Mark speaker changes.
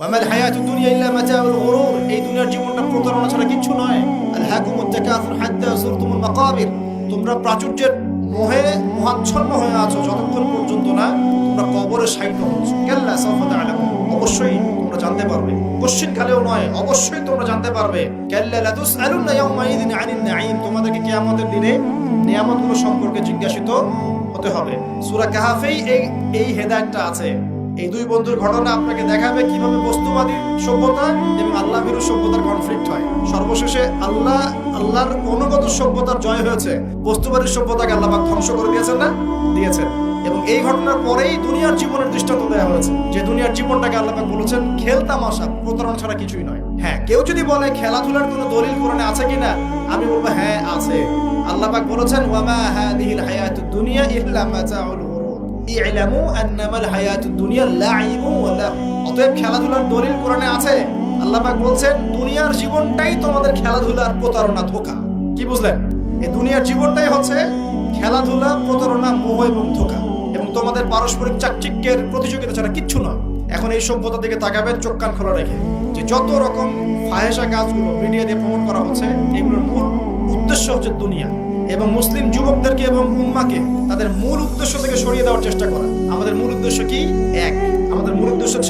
Speaker 1: ওয়ামাল হায়াতুদ দুনিয়া ইল্লা মাতাউল গুরুর এই দুনিয়ার জীবনটা প্রতারণা ছাড়া কিচ্ছু নয়। আলহাকুমুত তাকাসুর হাত্তা যুরতুমুল মাকাবির তোমরা প্রাচুর্যের মোহে, মোহাচ্ছন্ন হয়ে আছো যতক্ষণ পর্যন্ত না তোমরা কবরে সাইড হচ্ছ কেল্লা সাউফা তাআলামুন। অবশ্যই তোমরা জানতে পারবে। কোশ্চিন কালেও নয়, অবশ্যই তোমরা জানতে পারবে। কেল্লা লাতুসআলুনা ইয়াউমাইযিন আনিন নাঈম। তোমাদেরকে কিয়ামতের দিনে নিয়ামতগুলো সম্পর্কে জিজ্ঞাসিত হতে হবে। সূরা কাহাফেই এই এই হেদায়েতটা আছে। এই দুই বন্ধুর ঘটনা আপনাকে দেখাবে কীভাবে বস্তুবাদী সভ্যতা এবং আল্লাহ বিরু সভ্যতার কনফ্লিক্ট হয়। সর্বশেষে আল্লাহ, আল্লাহর অনুগত সভ্যতার জয় হয়েছে। বস্তুবাদী সভ্যতাকে আল্লাহ ধ্বংস করে দিয়েছেন না? দিয়েছেন। এবং এই ঘটনার পরেই দুনিয়ার জীবনের দৃষ্টান্ত দেওয়া হয়েছে। যে দুনিয়ার জীবনটাকে আল্লাহ বলেছেন বলেছেন খেলতামাশা প্রতারণা ছাড়া কিছুই নয়। হ্যাঁ কেউ যদি বলে, খেলাধুলার কোনো দলিল কোরআনে আছে কিনা? আমি বলব হ্যাঁ আছে। আল্লাহ পাক বলেছেন ওয়ামা হাদিহিল হায়াতুদ দুনিয়া ইল্লা মাতাউল অতএব খেলাধুলার দলিল কোরআনে আছে। আল্লাহ বলছেন, দুনিয়ার জীবনটাই তোমাদের খেলাধুলার প্রতারণা ধোকা। কি বুঝলেন? এই দুনিয়ার জীবনটাই হচ্ছে খেলাধুলা, প্রতারণা, মোহ এবং ধোকা। এবং তোমাদের পারস্পরিক চাকচিক্যের প্রতিযোগিতা ছাড়া কিচ্ছু নয়। এখন এই সভ্যতা দিকে তাকাবেন, চোখ কান খোলা রেখে। যে যত রকম ফাহেসা কাজগুলো মিডিয়া দিয়ে প্রমোট করা হচ্ছে, এগুলোর মূল উদ্দেশ্য হচ্ছে দুনিয়া। এবং মুসলিম যুবকদেরকে এবং উম্মাকে তাদের মূল উদ্দেশ্য থেকে সরিয়ে দেওয়ার চেষ্টা করা। আমাদের মূল উদ্দেশ্য কি? এক। আমাদের মূল উদ্দেশ্য